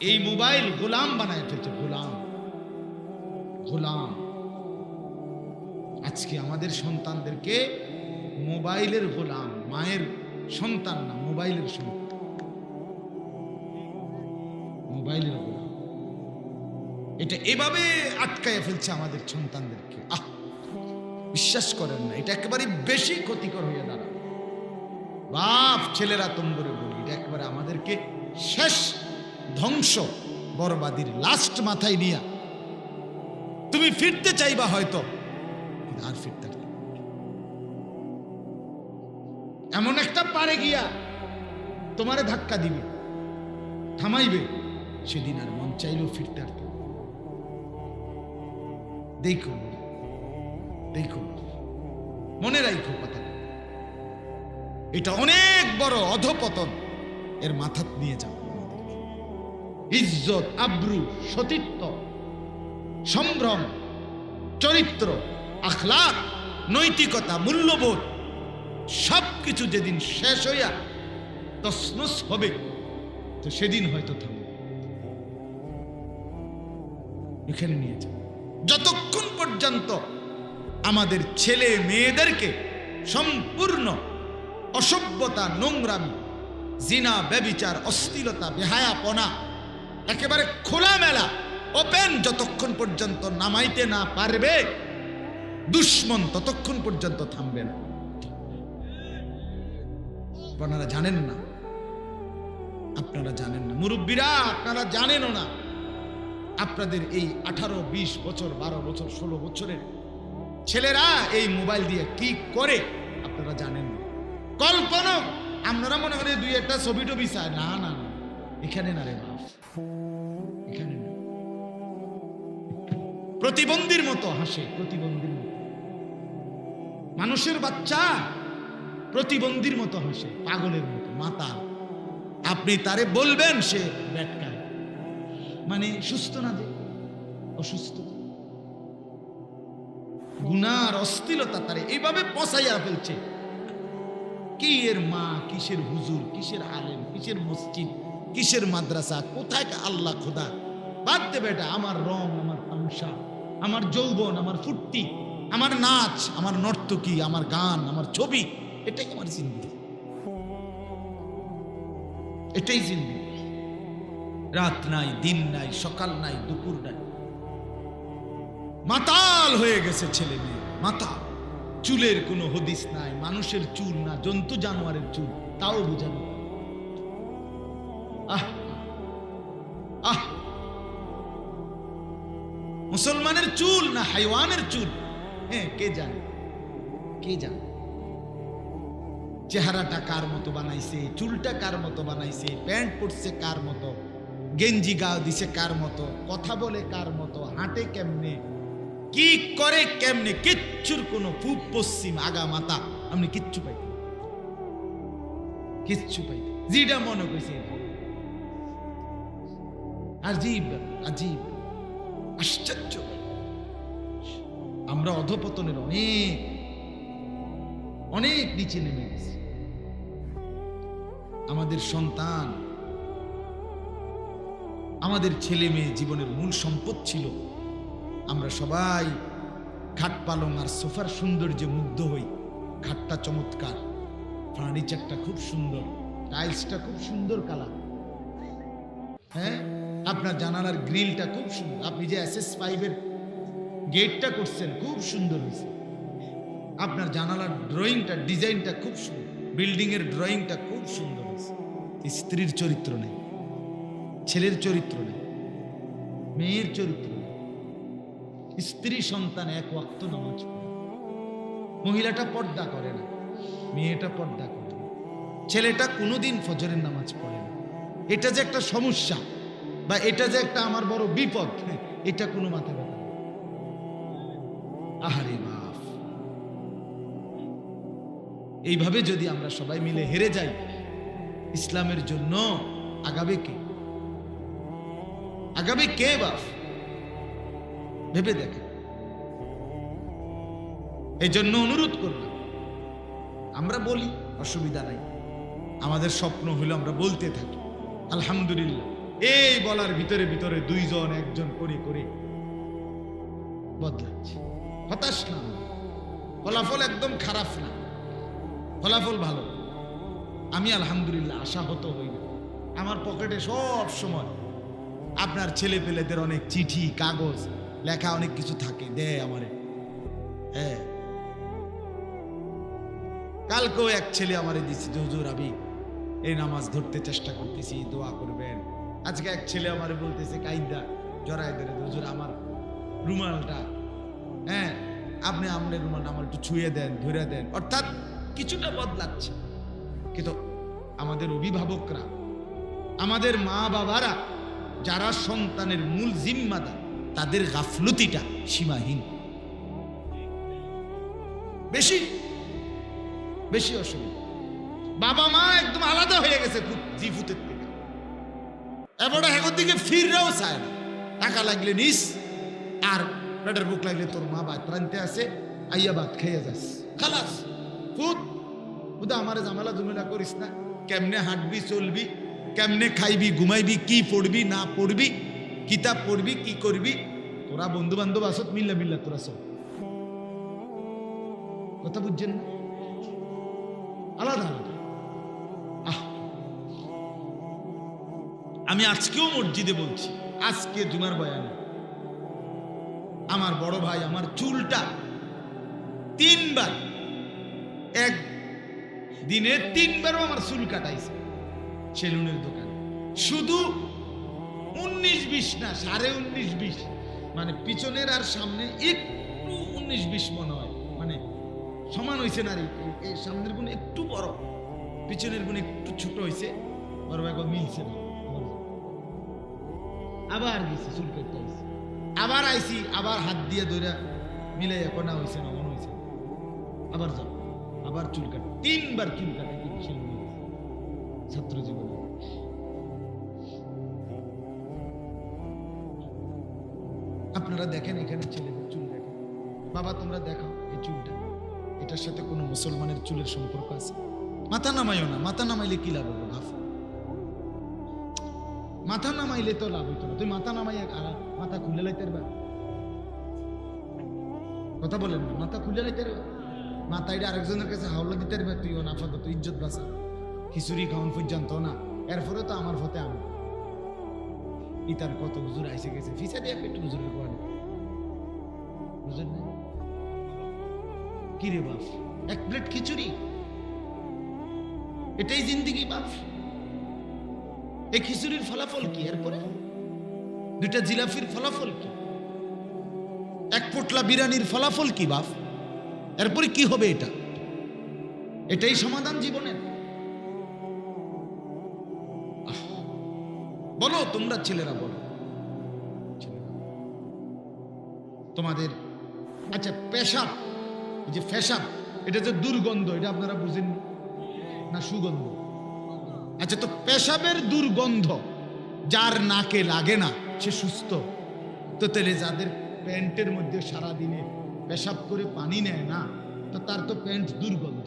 এই মোবাইল গোলাম বানায় ফেলছে, গোলাম। গোলাম। আজকে আমাদের সন্তানদেরকে মোবাইলের গোলাম, মায়ের সন্তান না, মোবাইলের সন্তান। মোবাইলের গোলাম। এটা এভাবে আটকায় ফেলছে আমাদের সন্তানদেরকে। আহ! বিশ্বাস করেন না, এটা একেবারে বেশি ক্ষতিকর হয়ে দাঁড়ায়। বাপ, ছেলেরা তোমরে বলি, এটা একেবারে আমাদেরকে শেষ ধ্বংস, বরবাদির লাস্ট মাথায় নিয়া তুমি ফিরতে চাইবা হয়তো আর ফিরতে এমন একটা পারে গিয়া তোমারে ধাক্কা দিবে, থামাইবে, সেদিন আর মন চাইলেও ফিরতে আর। দেখো দেখো মনে রাখো কথাটা এটা অনেক বড় অধপতন এর মাথা নিয়ে আমাদেরকে। ইজ্জত, আব্রু, সতীত্ব, সম্ভ্রম, চরিত্র আখলাক নৈতিকতা, মূল্যবোধ সব কিছু যেদিন শেষ হইয়া তসনস হবে, তো সেদিন হয়তো থামবে এখানে নিয়ে যতক্ষণ পর্যন্ত আমাদের ছেলে মেয়েদেরকে সম্পূর্ণ অসভ্যতা, নোংরামি, জিনা, ব্যবিচার, অস্থিরতা, বেহায়াপনা একেবারে খোলামেলা ওপেন যতক্ষণ পর্যন্ত নামাইতে না পারবে, দুশ্মন ততক্ষণ পর্যন্ত থামবে না। আপনারা জানেন না, আপনারা জানেন না। মুরব্বীরা, আপনারা জানেনও না, আপনাদের এই আঠারো, বিশ বছর, বারো বছর, ষোলো বছরের ছেলেরা এই মোবাইল দিয়ে কি করে, আপনারা জানেন না। কল্পনা, আপনারা মনে করেন দুই একটা ছবি টবি চায় না না। এখানে না রে বাপ। এখানে না। প্রতিবন্ধীর মতো হাসে, প্রতিবন্ধীর মতো। মানুষের বাচ্চা প্রতিবন্ধীর মতো হাসে, পাগলের মতো, মাতা। আপনি তারে বলবেন সে ব্যাটকায়। মানে সুস্থ না যে? অসুস্থ। গুনার অস্থিরতা তারে এইভাবে পচাইয়া ফেলছে। কি এর মা, কিসের হুজুর, কিসের আলেম, কিসের মসজিদ? কিসের মাদ্রাসা? কোথায় আল্লাহ খোদা? বাদ দে বেটা, আমার রং, আমার তামসা আমার যৌবন, আমার ফুর্তি, আমার নাচ, আমার নর্তকী, আমার গান, আমার ছবি, এটাই আমার জিন্দি এটাই জিন্দি রাত নাই, দিন নাই, সকাল নাই, দুপুর নাই। মাতাল হয়ে গেছে ছেলে মেয়ে, মাতাল। চুলের কোনো হদিস নাই, মানুষের চুল না, জন্তু জানোয়ারের চুল, তাও বুঝানো মুসলমানের চুল না হাইওয়ানের চুল? হ্যাঁ কে জানে? কে জানে? চেহারাটা কার মতো বানাইছে? চুলটা কার মতো বানাইছে? প্যান্ট পরছে কার মতো? গেঞ্জি গাও দিছে কার মতো? কথা বলে কার মতো? হাঁটে কেমনে? কি করে কেমনে? কিচ্ছুর কোনো পূব পশ্চিম আগা মাতা আপনি কিচ্ছু পাইতে কিচ্ছু পাইতে যেটা মনে এটা। আজীব আজীব, আশ্চর্য। আমরা অধপতনের অনেক অনেক নিচে নেমে গেছি। আমাদের সন্তান, আমাদের ছেলে মেয়ে জীবনের মূল সম্পদ ছিল। আমরা সবাই খাট পালং আর সোফার সৌন্দর্যে মুগ্ধ হই। খাটটা চমৎকার ফার্নিচারটা খুব সুন্দর টাইলসটা খুব সুন্দর কালার হ্যাঁ? আপনার জানালার গ্রিলটা খুব সুন্দর। আপনি যে এস এস ফাইভের গেটটা করছেন, খুব সুন্দর হয়েছে। আপনার জানালার ড্রয়িংটা ডিজাইনটা খুব সুন্দর। বিল্ডিং এর ড্রয়িংটা খুব সুন্দর হয়েছে। স্ত্রীর চরিত্র নেই, ছেলের চরিত্র নেই, মেয়ের চরিত্র স্ত্রী সন্তান এক ওয়াক্ত নামাজ পড়ে। মহিলাটা পর্দা করে না, মেয়েটা পর্দা করে না। ছেলেটা কোনোদিন ফজরের নামাজ পড়ে না। এটা যে একটা সমস্যা। বা এটা যে একটা আমার বড় বিপদ, এটা কোনো মাথা ব্যথা আহারে বাপ। এইভাবে যদি আমরা সবাই মিলে হেরে যাই, ইসলামের জন্য আগাবে কে? আগাবে কে বাপ? ভেবে দেখেন। এই জন্য অনুরোধ করলাম, আমরা বলি, অসুবিধা নাই। আমাদের স্বপ্ন হলো আমরা বলতে থাকি। আলহামদুলিল্লাহ। এই বলার ভিতরে ভিতরে দুইজন, একজন করে করে বদলাচ্ছে। হতাশ না ফলাফল একদম খারাপ না। ফলাফল ভালো। আমি আলহামদুলিল্লাহ আশাহত হই না। আমার পকেটে সব সময় আপনার ছেলে পেলেদের অনেক চিঠি, কাগজ, লেখা অনেক কিছু থাকে। দে আমারে। হ্যাঁ। কালকেও এক ছেলে আমারে দিচ্ছে হুজুর, আমি এই নামাজ ধরতে চেষ্টা করতেছি, দোয়া করবেন। আজকে এক ছেলে আমার বলতেছে, কাইদা জড়াই ধরে হুজুর, আমার রুমালটা হ্যাঁ আপনি আপনার রুমালটা আমার একটু ছুঁয়ে দেন, ধরে দেন। অর্থাৎ কিছুটা বদলাচ্ছে। কিন্তু আমাদের অভিভাবকরা, আমাদের মা বাবারা যারা সন্তানের মূল জিম্মাদার, তাদের গাফলতিটা সীমাহীন। বেশি বেশি অসুবিধা। বাবা মা একদম আলাদা হয়ে গেছে থেকে এবারে হেগোর দিকে ফিররেও চায় না। টাকা লাগলে নিস, আর পেটের বুক লাগলে তোর মা ভাত রানতে আসে, আইয়া ভাত খেয়ে যাস। খালাস ফুট বুধা আমার জামালা জুমেলা করিস না। কেমনে হাঁটবি, চলবি, কেমনে খাইবি, ঘুমাইবি, কি পড়বি, না পড়বি, কিতাব পড়বি, কি করবি, তোরা বন্ধু বান্ধব আসত, মিল্লা মিল্লা তোরা সব। কথা বুঝছেন না? আলাদা আলাদা। আমি আজকেও মসজিদে বলছি, আজকে জুমার বয়ানে, আমার বড় ভাই আমার চুলটা তিনবার, এক দিনে তিনবারও আমার চুল কাটাইছে সেলুনের দোকানে। শুধু উনিশ বিশ না, সাড়ে উনিশ বিশ মানে পিছনের আর সামনে একটু উনিশ বিশ মনে হয় মানে সমান হয়েছে না সামনের গুণ একটু বড়, পিছনের গুণ একটু ছোট হয়েছে বড় ভাই মিলছে না। আবার গেছি চুল কাটতে আইছি। আবার আইছি, আবার হাত দিয়ে ধরে মিলে এখন হয়েছে না মনে হয়েছে আবার যাও, আবার চুল কাট। তিনবার চুল কাটে। ছাত্র জীবনে। আপনারা দেখেন এখানে ছেলেদের চুল দেখেন বাবা, তোমরা দেখাও এই চুলটা। এটার সাথে কোনো মুসলমানের চুলের সম্পর্ক আছে? মাথা নামাইও না, মাথা নামাইলে কি লাভ হবে? মাথা নামাইলে তো লাভ হইতো না। তুই মাথা নামাই মাথা খুলে লাইতে পারবা? কথা বলেন না, মাথা খুলে লাইতে পারবা? মাথা এটা আরেকজনের কাছে হাওলা দিতে পারবা, তুই ও নাফা তুই ইজ্জত বাঁচা খিচুড়ি খাওয়ান পর্যন্ত না, এরপরে তো আমার ফতে আমি। ইতার কত হুজুর আইসে গেছে, ফিসা দিয়ে একটু কোয়ানে হুজুর নাই কি রে বাপ? এক প্লেট খিচুড়ি? এটাই জিন্দিগি বাপ। এই খিচুড়ির ফলাফল কি? এরপরে? দুইটা জিলাফির ফলাফল কি? এক পোটলা বিরিয়ানির ফলাফল কি, বাপ? এরপরে কি হবে এটা? এটাই সমাধান জীবনের। বলো, তোমরা ছেলেরা বলো। তোমাদের আচ্ছা পেশাব যে ফেসাব এটা যে দুর্গন্ধ, এটা আপনারা বুঝেন না সুগন্ধ? আচ্ছা তো পেশাবের দুর্গন্ধ। যার নাকে লাগে না, সে সুস্থ। তো তাহলে যাদের প্যান্টের মধ্যে সারা দিনে পেশাব করে পানি নেয় না, তো তার তো প্যান্ট দুর্গন্ধ।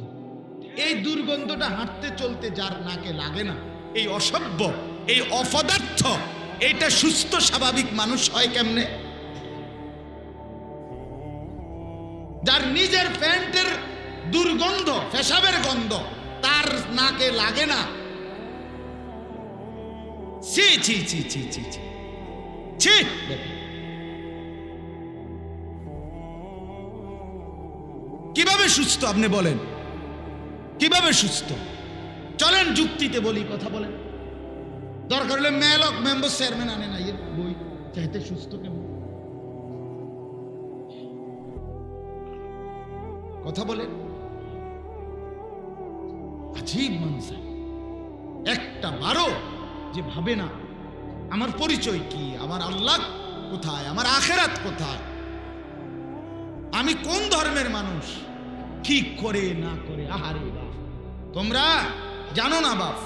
এই দুর্গন্ধটা হাঁটতে চলতে যার নাকে লাগে না, এই অসভ্য, এই অপদার্থ এটা সুস্থ, স্বাভাবিক মানুষ হয় কেমনে? যার নিজের প্যান্টের দুর্গন্ধ, পেশাবের গন্ধ, তার নাকে লাগে না ছি ছি ছি ছি ছি ছি। ছি। কীভাবে সুস্থ আপনি বলেন? কীভাবে সুস্থ? চলেন যুক্তিতে বলি, কথা বলেন। দরকার হলে মেলক মেম্বার চেয়ারম্যান আনে না এর বই। চাইতে সুস্থ কেমন? কথা বলেন। আজীব মানুষ একটা বারো যে ভাবে না, আমার পরিচয় কি, আমার আল্লাহ কোথায়, আমার আখেরাত কোথায়? আমি কোন ধর্মের মানুষ? কি করে না করে? আহারে বাপ। তোমরা জানো না বাপ,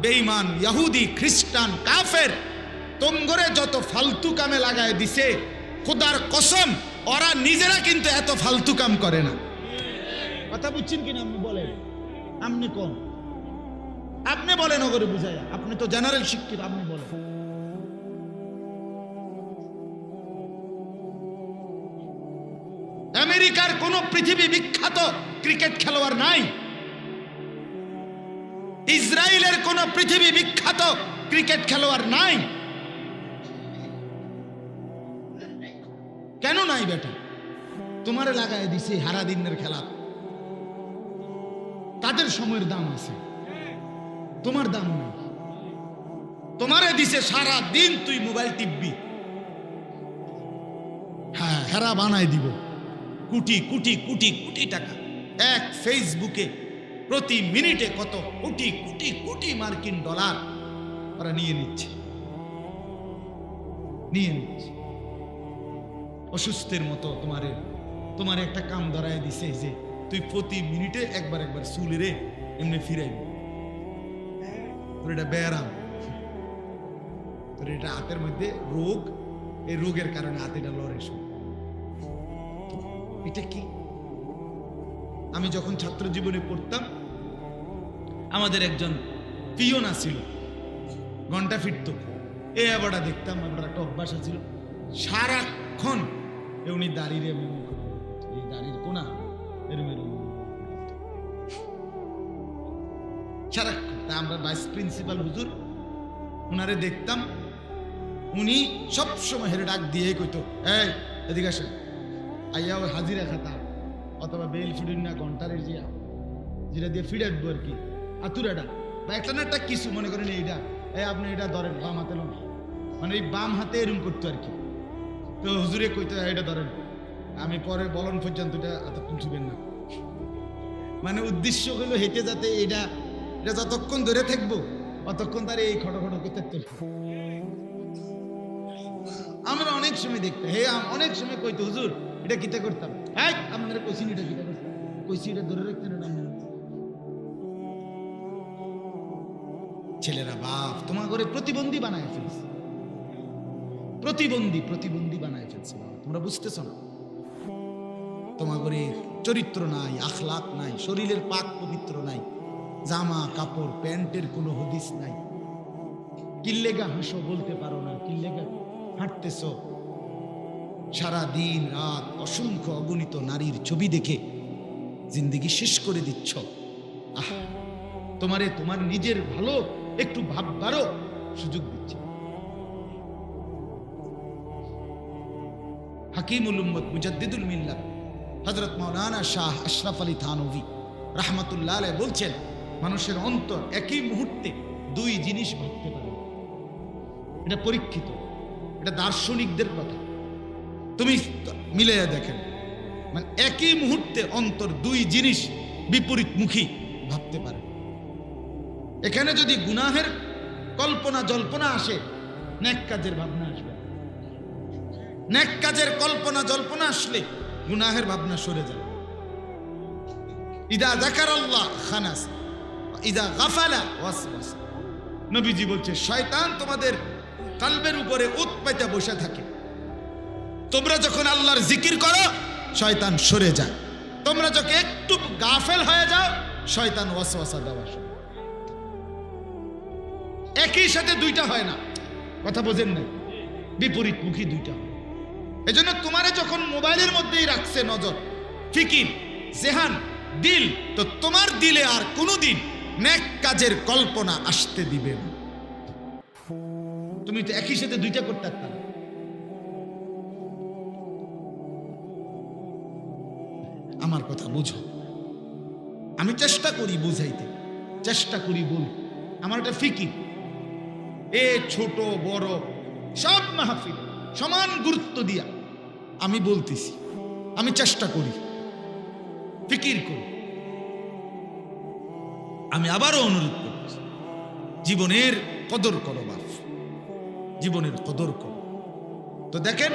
বেঈমান ইহুদি খ্রিস্টান, কাফের, তোমগরে যত ফালতু কামে লাগায় দিছে, খোদার কসম, ওরা নিজেরা কিন্তু এত ফালতু কাম করে না। কথা বুঝছেন কিনা আপনি বলেন? আপনি কোন? আপনি বলেন ওগরে বুঝাইয়া আপনি তো জেনারেল শিক্ষিত, আপনি বলেন। আমেরিকার কোন পৃথিবী বিখ্যাত ক্রিকেট খেলোয়াড় নাই। ইসরায়েলের কোন পৃথিবী বিখ্যাত ক্রিকেট খেলোয়াড় নাই। কেন নাই বেটা? তোমার লাগাই দিছি হারাদিনের খেলা। তাদের সময়ের দাম আছে। তোমার দাম নাই। তোমারে দিছে সারা দিন তুই মোবাইল টিপবি। হ্যাঁ হেরা বানাই দিব। কোটি কোটি কোটি কোটি টাকা। এক ফেসবুকে প্রতি মিনিটে কত কোটি কোটি কোটি মার্কিন ডলার ওরা নিয়ে নিচ্ছে। নিয়ে নিচ্ছে। অসুস্থের মতো তোমারে, তোমার একটা কাম ধরায় দিছে যে তুই প্রতি মিনিটে একবার একবার চুলে রে এমনি ফিরাইবি। তোর এটা ব্যায়াম তোর এটা হাতের মধ্যে রোগ, এই রোগের কারণে হাতে এটা লড়ে এটা কি? আমি যখন ছাত্র জীবনে পড়তাম, আমাদের একজন পিয়না ছিল ঘণ্টা ফিরত। এ আবারটা দেখতাম, আবার একটা অভ্যাস ছিল সারাক্ষণ এ উনি দাঁড়িয়ে এমনি। এই দাড়ির কোনা, এরম এরম সারাক্ষণ তা আমরা ভাইস প্রিন্সিপাল হুজুর ওনারে দেখতাম উনি সব সময় হেরে ডাক দিয়ে কইতো এদিকে আসেন। আইয়া ওই হাজিরা খাতা অথবা বেল ফিডুন না ঘন্টারের জিয়া যেটা দিয়ে ফিডাইব আর কি। আতুরাটা বা একটা না একটা কিছু মনে করেন এইটা এই আপনি এটা ধরেন বাম হাতে লোন। মানে এই বাম হাতে এরম করতো আর কি। তো হুজুরে কইতো "এই, এটা ধরেন আমি পরে বলন পর্যন্ত এটা এতক্ষণ ছুবেন না। মানে উদ্দেশ্য হলো হেঁটে যাতে এটা এটা যতক্ষণ ধরে থাকব, অতক্ষণ তার এই খটো খটো করতে আমরা অনেক সময় দেখতে হে অনেক সময় কইতো, হুজুর, এটা কিতে করতাম? হ্যাঁ আপনারা কইছি এটা কিতে করতাম? কইছি, এটা ধরে রাখতেন এটা ছেলেরা বাপ, তোমার ঘরে প্রতিবন্ধী বানায় ফেলছে। প্রতিবন্ধী প্রতিবন্ধী বানায় ফেলছে তোমরা বুঝতেছ না? তোমার ঘরে চরিত্র নাই, আখলাক নাই, শরীরের পাক পবিত্র নাই। জামা, কাপড়, প্যান্টের কোনো হদিস নাই। কিল্লেগা হাসো বলতে পারো না কিল্লেগা হাঁটতেছ? সারা দিন রাত অসংখ্য অগণিত নারীর ছবি দেখে জিন্দিগি শেষ করে দিচ্ছ। আহ, তোমারে তোমার নিজের ভালো একটু ভাববারও সুযোগ দিচ্ছে। হাকিমুল উম্মত মুজাদ্দিদুল মিল্লাত হজরত মৌলানা শাহ আশরাফ আলী থানভি রাহমাতুল্লাহ বলছেন মানুষের অন্তর একই মুহূর্তে দুই জিনিস ভাবতে পারে। এটা পরীক্ষিত, এটা দার্শনিকদের কথা। তুমি মিলাইয়া দেখেন মানে একই মুহূর্তে অন্তর দুই জিনিস বিপরীতমুখী ভাবতে পারে। এখানে যদি গুনাহের কল্পনা, জল্পনা আসে নেক কাজের ভাবনা আসবে। নেক কাজের কল্পনা, জল্পনা আসলে গুনাহের ভাবনা সরে যাবে ইদা জাকার আল্লাহ খানাস ইদা গাফালা ওয়াসওয়াস। নবীজি বলছে, শয়তান তোমাদের কালবের উপরে উৎপাইতে বসে থাকে। তোমরা যখন আল্লাহর জিকির করো, শয়তান সরে যায়। তোমরা যখন একটু গাফেল হয়ে যাও, শয়তান ওয়াসওয়াসা দেওয়া একই সাথে দুইটা হয় না। কথা বোঝেন না বিপরীতমুখী দুইটা হয়। এজন্য তোমারে যখন মোবাইলের মধ্যেই রাখছে নজর, ফিকির, জেহান, দিল, তো তোমার দিলে আর কোনোদিন নেক কাজের কল্পনা আসতে দিবে। না তুমি তো একই সাথে দুইটা করতে পারতাম আমার কথা বুঝো। আমি চেষ্টা করি বুঝাইতে। চেষ্টা করি বল। আমার একটা ফিকির এ ছোট, বড়, সব মাহফিল সমান গুরুত্ব দিয়া আমি বলতেছি। আমি চেষ্টা করি। ফিকির করি। আমি আবারও অনুরোধ করছি, জীবনের কদর করো বাপ, জীবনের কদর করো। তো দেখেন,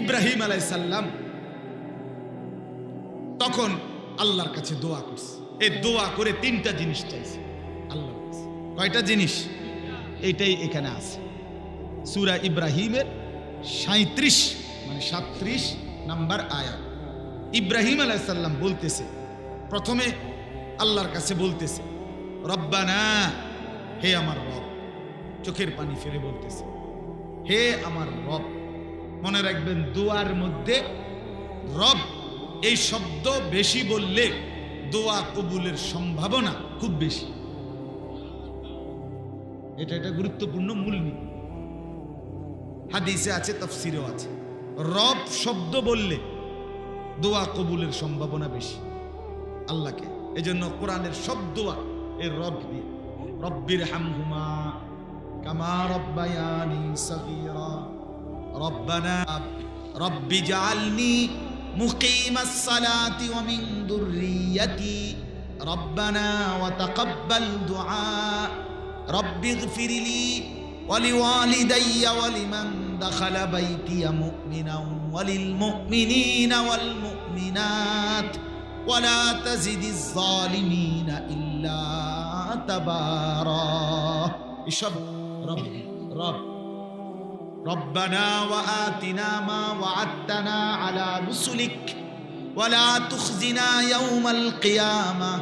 ইব্রাহিম আলাইসাল্লাম তখন আল্লাহর কাছে দোয়া করছে। এই দোয়া করে তিনটা জিনিস চাইছে আল্লাহ কয়টা জিনিস? এইটাই এখানে আছে। সুরা ইব্রাহিমের সাঁত্রিশ মানে সাত্রিশ নাম্বার আয়াত। ইব্রাহিম আলাইসাল্লাম বলতেছে, প্রথমে আল্লাহর কাছে বলতেছে, রব্বানা, হে আমার রব। চোখের পানি ফেলে বলতেছে, হে আমার রব। মনে রাখবেন, দোয়ার মধ্যে রব, এই শব্দ বেশি বললে দোয়া কবুলের সম্ভাবনা খুব বেশি। এটা একটা গুরুত্বপূর্ণ মূলনীতি হাদিসে আছে, তফসিরেও আছে। রব শব্দ বললে দোয়া কবুলের সম্ভাবনা বেশি, আল্লাহকে। এই জন্য কোরআনের সব দোয়া এর রব দিয়ে রব্বির হামহুমা কামা রব্বায়ানি সগীরা রব্বানা রব্বি জাআলনি মুকিমাস সালাতি ওয়া মিন দুররিয়াতি রব্বানা ওয়া তাকাব্বাল দুআ রব্বি ইগফিরলি ولوالدي ولمن دخل بيتي مؤمنا وللمؤمنين والمؤمنات ولا تزد الظالمين إلا تبارا এসব রব রব ربنا وآتنا ما وعدتنا على رسلك ولا تخزنا يوم القيامة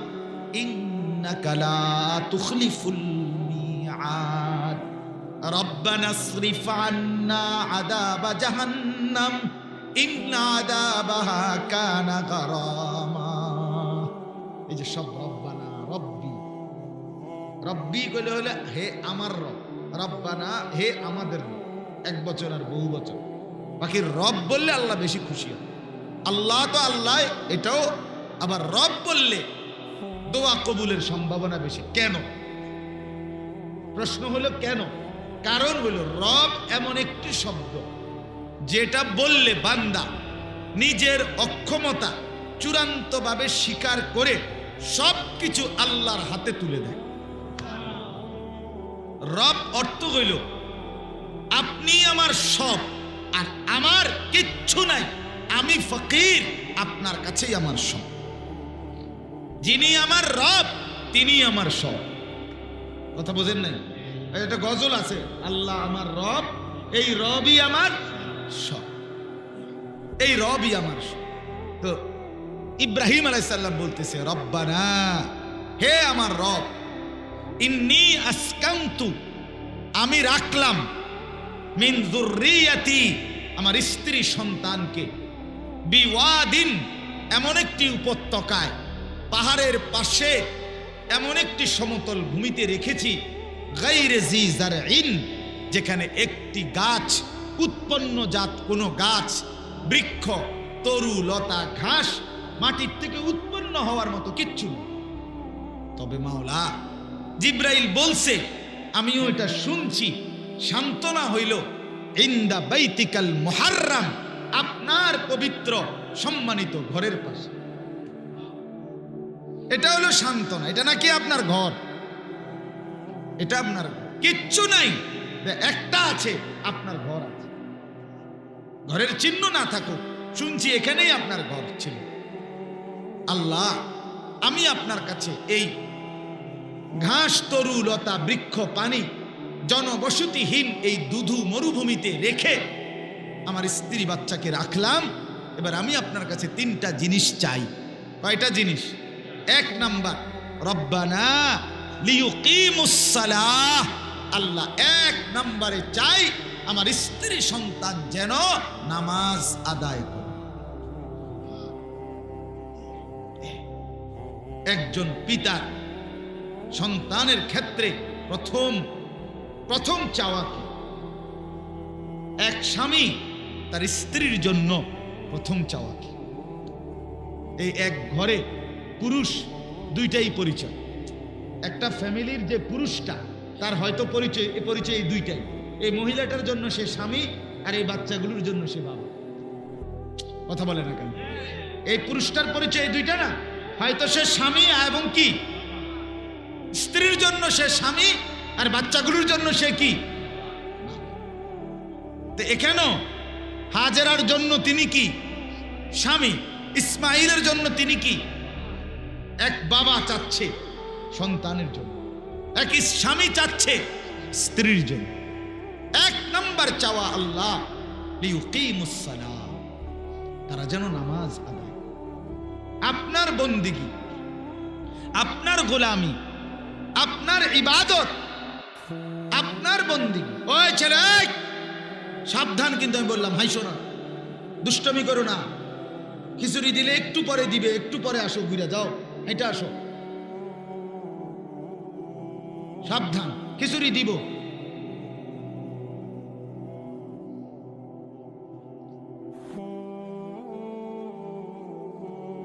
إنك لا تخلف الميعاد ربنا اصرف عنا عذاب جهنم إن عذابها كان غراما এই যে সব রব্বানা, রব্বি। রব্বি কইলে হলে হে আমার রব, রব্বানা হে আমাদের রব। এক বছর আর বহু বছর। বাকি রব বললে আল্লাহ বেশি খুশি হয় আল্লাহ তো আল্লাহ, এটাও আবার রব বললে দোয়া কবুলের সম্ভাবনা বেশি। কেন? প্রশ্ন হলো কেন? কারণ হলো রব এমন একটি শব্দ, যেটা বললে বান্দা নিজের অক্ষমতা চূড়ান্তভাবে স্বীকার করে সব কিছু আল্লাহর হাতে তুলে দেয়। রব অর্থ হইল, আপনি আমার সব আর আমার কিচ্ছু নাই। আমি ফকির, আপনার কাছেই আমার সব। যিনি আমার রব তিনি আমার সব। কথা বোঝেন নাই? একটা গজল আছে, আল্লাহ আমার রব, এই রবই আমার সব। এই রবই আমার সব। তো ইব্রাহিম আলাইসাল্লাম বলতেছে, রব্বানা, হে আমার রব, ইন্নি আসকান্তু আমি রাখলাম মিন যুররিয়াতি আমার স্ত্রী সন্তানকে বিওয়াদিন এমন একটি উপত্যকায়, পাহাড়ের পাশে এমন একটি সমতল ভূমিতে রেখেছি গাইরে জি জারইন যেখানে একটি গাছ উৎপন্ন জাত কোনো গাছ, বৃক্ষ, তরু, লতা, ঘাস মাটির থেকে উৎপন্ন হওয়ার মতো কিচ্ছু তবে মাওলা, জিব্রাইল বলছে, আমিও এটা শুনছি। সান্ত্বনা হইল, ইন্দা বাইতিকাল মুহাররাম আপনার পবিত্র, সম্মানিত ঘরের পাশে। এটা হলো সান্ত্বনা, এটা নাকি আপনার ঘর? এটা আপনার কিচ্ছু নাই একটা আছে, আপনার ঘর আছে। ঘরের চিহ্ন না থাকুক, শুনছি এখানেই আপনার ঘর ছিল। আল্লাহ, আমি আপনার কাছে এই ঘাস, তরু, লতা, বৃক্ষ, পানি, জনবসতিহীন এই দুধু মরুভূমিতে রেখে আমার স্ত্রী বাচ্চাকে রাখলাম। এবার আমি আপনার কাছে তিনটা জিনিস চাই। কয়টা জিনিস? এক নাম্বার, রব্বানা আল্লাহ এক নাম্বারে চাই আমার স্ত্রী সন্তান যেন নামাজ আদায় একজন পিতা সন্তানের ক্ষেত্রে প্রথম প্রথম চাওয়া কি? এক স্বামী তার স্ত্রীর জন্য প্রথম চাওয়া কি? এই এক ঘরে পুরুষ দুইটাই পরিচয়। একটা ফ্যামিলির যে পুরুষটা, তার হয়তো পরিচয় পরিচয় এই দুইটাই। এই মহিলাটার জন্য সে স্বামী আর এই বাচ্চাগুলোর জন্য সে বাবা। কথা বলে না কেন? এই পুরুষটার পরিচয় দুইটা না? হয়তো সে স্বামী এবং কি? স্ত্রীর জন্য সে স্বামী আর বাচ্চাগুলোর জন্য সে কি? তো এখানেও হাজেরার জন্য তিনি কি? স্বামী। ইসমাইলের জন্য তিনি কি? এক বাবা চাচ্ছে সন্তানের জন্য। এক স্বামী চাচ্ছে স্ত্রীর জন্য। এক নম্বর চাওয়া আল্লাহ। তারা যেন নামাজ আদায় আপনার বন্দিগি, আপনার গোলামি, আপনার ইবাদত, আপনার বন্দিগি। ওই ছেলে সাবধান কিন্তু আমি বললাম হাইসো না দুষ্টমি করো না। খিচুড়ি দিলে একটু পরে দিবে, একটু পরে আসো, ঘুরে যাও এটা আসো। সাবধান, খিচুড়ি দিব।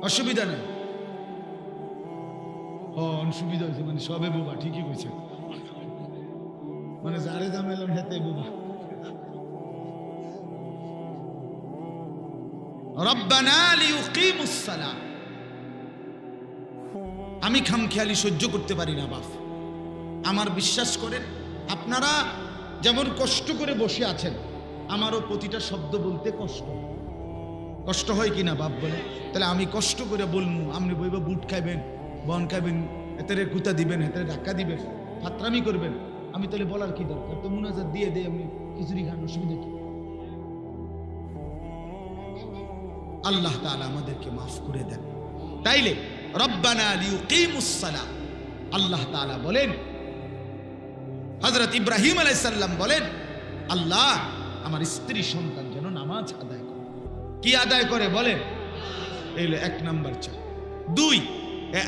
অসুবিধা নেই। ও অসুবিধা হয়েছে মানে সবে বোবা, ঠিকই কইছে। মানে যারে জামেলাম হেতে বোবা। আমি খামখেয়ালি সহ্য করতে পারি না, বাপ। আমার বিশ্বাস করেন, আপনারা যেমন কষ্ট করে বসে আছেন, আমারও প্রতিটা শব্দ বলতে কষ্ট কষ্ট হয় কি না বাপ বলে? তাহলে আমি কষ্ট করে বলমু আপনি বইবা বুট খাইবেন, বন খাইবেন, হেতেরে কুতা দিবেন, হেতেরে ধাক্কা দিবেন ফাত্রামি করবেন। আমি তাহলে বলার কি দরকার? তো মুনাজাত দিয়ে দে আমি, খিচুড়ি খান, অসুবিধা কি? আল্লাহ তাআলা আমাদেরকে মাফ করে দেন। তাইলে রব্বানা লিউকিমুস সালাহ আল্লাহ তাআলা বলেন, হযরত ইব্রাহিম আলাইহিস সালাম বলেন, আল্লাহ আমার স্ত্রী সন্তান যেন নামাজ আদায় করে। কি আদায় করে বলেন? এই হলো এক নাম্বার চাই দুই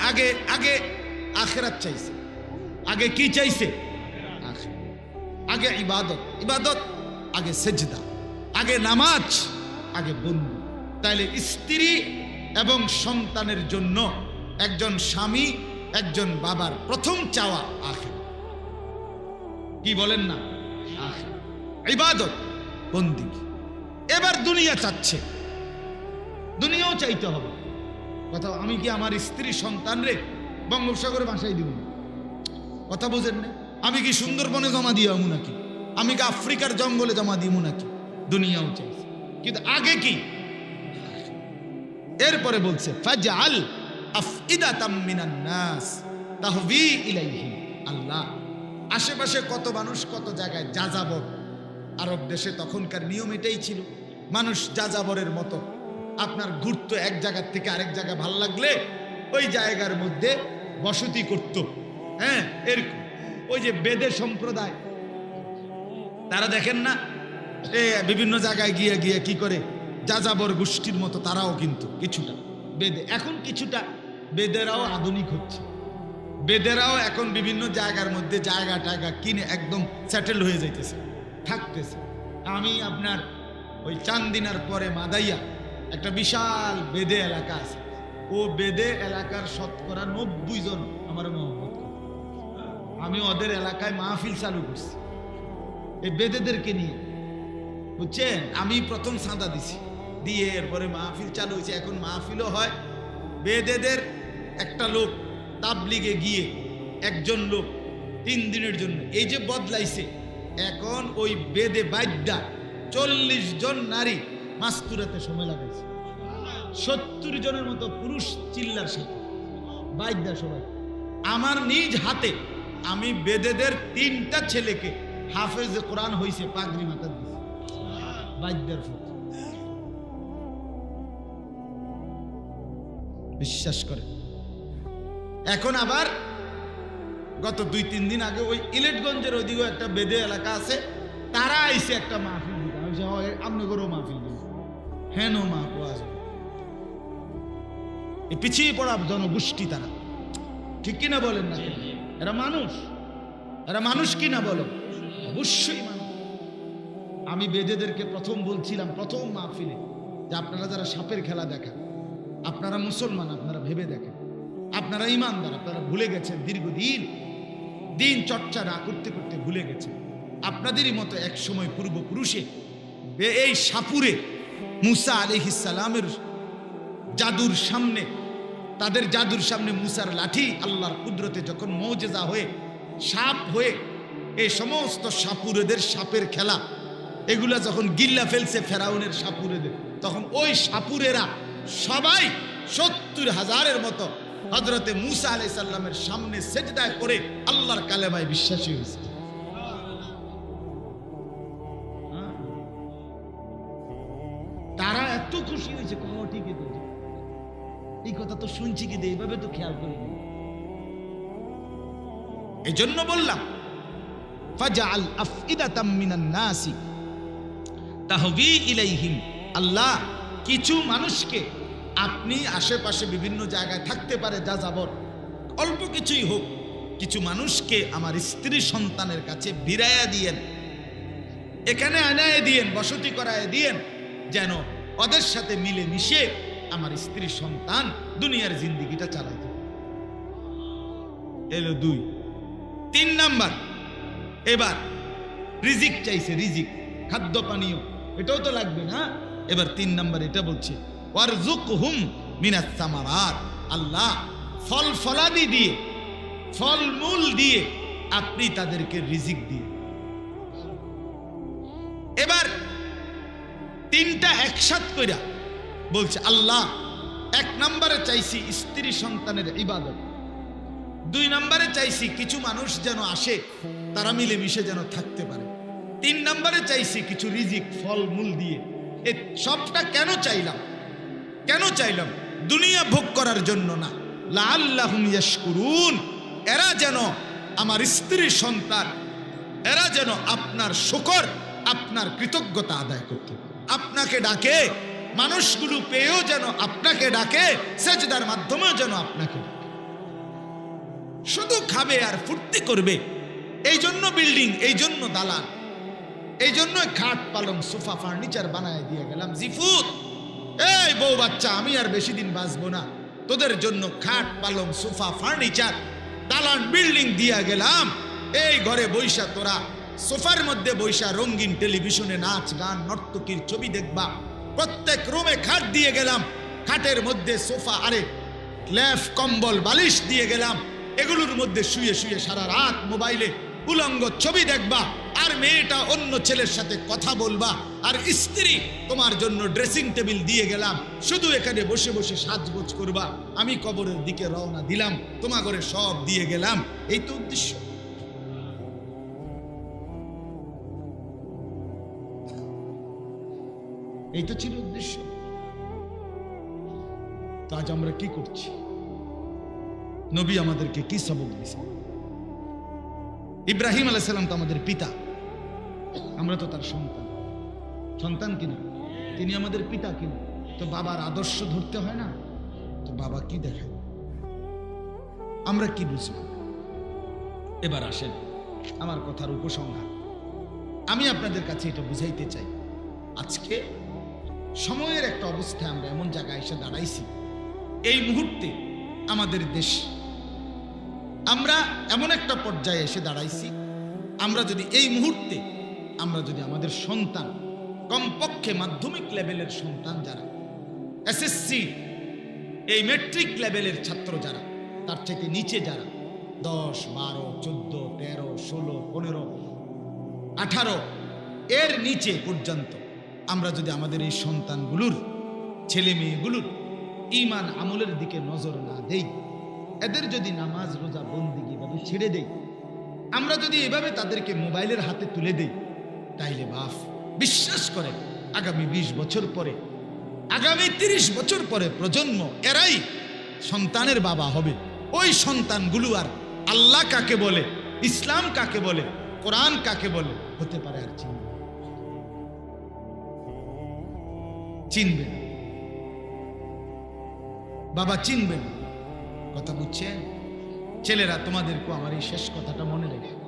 আগে আগে আখেরাত চাইছে। আগে কি চাইছে। আগে ইবাদত। ইবাদত, আগে সেজদা। আগে নামাজ, আগে বন্ধু তাইলে স্ত্রী এবং সন্তানের জন্য একজন স্বামী, একজন বাবার প্রথম চাওয়া আখের কি বলেন না। ইবাদত, বন্দিগি। এবার দুনিয়া চাচ্ছে। দুনিয়াও চাইতে হবে। কথা, আমি কি আমার স্ত্রী সন্তান রে বঙ্গোপসাগরে বাসায় দিব না? কথা বুঝেন না আমি কি সুন্দরবনে জমা দিয়ে আমু নাকি? আমি কি আফ্রিকার জঙ্গলে জমা দিব নাকি? দুনিয়াও চাইছে। কিন্তু আগে কি? এরপরে বলছে, ফাজআল আফইদাতাম মিনান নাস, তাহবি ইলাইহি আল্লাহ। আশেপাশে কত মানুষ কত জায়গায় যাযাবর। আরব দেশে তখনকার নিয়ম এটাই ছিল। মানুষ যাযাবরের মতো আপনার ঘুরতো এক জায়গার থেকে আরেক জায়গা ভালো লাগলে ওই জায়গার মধ্যে বসতি করত। হ্যাঁ এরকম। ওই যে বেদে সম্প্রদায়। তারা দেখেন না? এ বিভিন্ন জায়গায় গিয়ে গিয়ে কি করে? যাযাবর গোষ্ঠীর মতো তারাও কিন্তু কিছুটা বেদে। এখন কিছুটা বেদেরাও আধুনিক হচ্ছে। বেদেরাও এখন বিভিন্ন জায়গার মধ্যে জায়গা টায়গা কিনে একদম সেটেল হয়ে যাইতেছে, থাকতেছে। আমি আপনার ওই চান্দিনার পরে মাদাইয়া একটা বিশাল বেদে এলাকা আছে। ও বেদে এলাকার শতকরা নব্বই জন আমার মহব্বত আমি ওদের এলাকায় মাহফিল চালু করছি। এই বেদেদেরকে নিয়ে। বুঝছেন? আমি প্রথম চাঁদা দিছি। দিয়ে এরপরে মাহফিল চালু হয়েছে। এখন মাহফিলও হয়। বেদেদের একটা লোক তাবলিগে গিয়ে একজন লোক তিন দিনের জন্য এই যে বদলাইছে, এখন ওই বেদে বাদ্যা চল্লিশ জন নারী মাস্তুরাতে সময় লাগাইছে। সত্তর জনের মতো পুরুষ চিল্লার সাথে। বাদ্যা সবাই। আমার নিজ হাতে আমি বেদেদের তিনটা ছেলেকে হাফেজ কোরআন হইছে, পাগড়ি বাদ্যার ফুট। বিশ্বাস করে। এখন আবার গত দুই, তিন দিন আগে ওই ইলেটগঞ্জের ওইদিকেও একটা বেদে এলাকা আছে, তারা আইসে একটা মাহফিল দিতে। আমি আপনাদেরও মাহফিল দিন হ্যাঁ নো মা পাওয়া যাবে এই পিছিয়ে পড়া জনগোষ্ঠী তারা। ঠিক কিনা বলেন না? এরা মানুষ। এরা মানুষ কিনা বলেন অবশ্যই আমি বেদেদেরকে প্রথম বলছিলাম, প্রথম মাহফিলে, যে আপনারা যারা সাপের খেলা দেখেন, আপনারা মুসলমান, আপনারা ভেবে দেখেন। আপনারা ইমানদার, আপনারা ভুলে গেছেন দীর্ঘদিন। দিন চর্চা না করতে করতে ভুলে গেছেন। আপনাদেরই মতো এক সময় পূর্বপুরুষে এই সাপুরে মুসা আলিহিসালামের জাদুর সামনে, তাদের জাদুর সামনে মুসার লাঠি আল্লাহর কুদরতে যখন মৌজেজা হয়ে, সাপ হয়ে, এই সমস্ত সাপুরেদের সাপের খেলা, এগুলা যখন গিল্লা ফেলছে ফেরাউনের সাপুরেদের, তখন ওই সাপুরেরা সবাই সত্তর হাজারের মতো হজরতে মুসা আলাই সাল্লামের সামনে সেজদায় করে আল্লাহর কালেমায় বিশ্বাসী হয়েছে। খুশি হয়েছে কহ ঠিকই তো ঠিক। এই কথা তো শুনছি কি এইভাবে তো খেয়াল করিনি এই জন্য বললাম মিনান নাসি। তাহবি ইলাইহিম, আল্লাহ কিছু মানুষকে আপনি আশেপাশে বিভিন্ন জায়গায় থাকতে পারে যা যাবর অল্প কিছুই হোক, কিছু মানুষকে আমার স্ত্রী সন্তানের কাছে বিরায়া দিয়েন। এখানে আনায় দিয়েন, বসতি করায় দিয়েন, যেন ওদের সাথে মিলে মিশে আমার স্ত্রী সন্তান দুনিয়ার জিন্দিগিটা চালাইতে এলো দুই। তিন নাম্বার, এবার রিজিক চাইছে, রিজিক। খাদ্য, পানীয়, এটাও তো লাগবে না? এবার তিন নাম্বার এটা বলছে ওয়ারজুক হুম মিনাস সামারাত আল্লাহ ফল ফলাদি দিয়ে, ফলমূল দিয়ে আপনি তাদেরকে রিজিক দিয়ে তিনটা একসাথ কইরা বলছে, আল্লাহ, এক নম্বরে চাইছি স্ত্রী সন্তানের ইবাদত। দুই নম্বরে চাইছি কিছু মানুষ যেন আসে, তারা মিলেমিশে যেন থাকতে পারে। তিন নম্বরে চাইছি কিছু রিজিক, ফল, মূল দিয়ে। এ সবটা কেন চাইলাম? কেন চাইলাম? দুনিয়া ভোগ করার জন্য না। লাল্লাহুম ইয়াশকুরুন। এরা যেন আমার স্ত্রী সন্তান, এরা যেন আপনার শুকর আপনার কৃতজ্ঞতা আদায় করতে। আপনাকে ডাকে, মানুষগুলো পেয়েও যেন আপনাকে ডাকে, সেজদার মাধ্যমেও যেন আপনাকে ডাকে। শুধু খাবে আর ফুর্তি করবে। এই জন্য বিল্ডিং, এই জন্য দালান, এই জন্য খাট পালং, সোফা, ফার্নিচার বানায় দিয়ে গেলাম। জিফুত এই বউ বাচ্চা, আমি আর বেশি দিন বাঁচবো না। তোদের জন্য খাট পালং, সোফা, ফার্নিচার, দালান, বিল্ডিং দিয়া গেলাম। এই ঘরে বৈশা তোরা সোফার মধ্যে বৈশা রঙিন টেলিভিশনে নাচ, গান, নর্তকীর ছবি দেখবা। প্রত্যেক রুমে খাট দিয়ে গেলাম। খাটের মধ্যে সোফা, আরে ল্যাফ কম্বল, বালিশ দিয়ে গেলাম। এগুলোর মধ্যে শুয়ে শুয়ে সারা রাত মোবাইলে উলঙ্গ ছবি দেখবা। আর মেয়েটা অন্য ছেলের সাথে কথা বলবা। আর স্ত্রী, তোমার জন্য ড্রেসিং টেবিল দিয়ে গেলাম। শুধু এখানে বসে বসে সাজগোজ করবা। আমি কবরের দিকে রওনা দিলাম। তোমা করে সব দিয়ে গেলাম। এই তো উদ্দেশ্য। এই তো ছিল উদ্দেশ্য। তো আজ আমরা কি করছি? নবী আমাদেরকে কি সবক দিয়েছে ইব্রাহিম আলাইসাল্লাম তো আমাদের পিতা। আমরা তো তার সন্তান। সন্তান কিনা? তিনি আমাদের পিতা কিনা? তো বাবার আদর্শ ধরতে হয় না? তো বাবা কি দেখায়? আমরা কি বুঝব? এবার আসেন আমার কথার উপসংহার। আমি আপনাদের কাছে এটা বুঝাইতে চাই। আজকে সময়ের একটা অবস্থায় আমরা এমন জায়গায় এসে দাঁড়াইছি। এই মুহূর্তে আমাদের দেশ। আমরা এমন একটা পর্যায়ে এসে দাঁড়াইছি, আমরা যদি এই মুহূর্তে, আমরা যদি আমাদের সন্তান, কমপক্ষে মাধ্যমিক লেভেলের সন্তান যারা এসএসসি এই মেট্রিক লেভেলের ছাত্র যারা, তার থেকে নিচে যারা, দশ, বারো, চোদ্দ, তেরো, ষোলো, পনেরো, আঠারো, এর নিচে পর্যন্ত আমরা যদি আমাদের এই সন্তানগুলোর, ছেলে মেয়েগুলোর ইমান আমলের দিকে নজর না দেই, এদের যদি নামাজ, রোজা, বন্দিগি ভাবে ছেড়ে দেই, আমরা যদি এভাবে তাদেরকে মোবাইলের হাতে তুলে দেই, তাইলে বাফ, বিশ্বাস করে আগামী ২০ বছর পরে, আগামী ৩০ বছর পরে প্রজন্ম, এরাই সন্তানের বাবা হবে। ওই সন্তানগুলো আর আল্লাহ কাকে বলে, ইসলাম কাকে বলে, কোরআন কাকে বলে, হতে পারে আর চিনবে চিনবে বাবা চিনবে কথা বুঝছেন? ছেলেরা তোমাদেরকে আমার এই শেষ কথাটা মনে রেখে।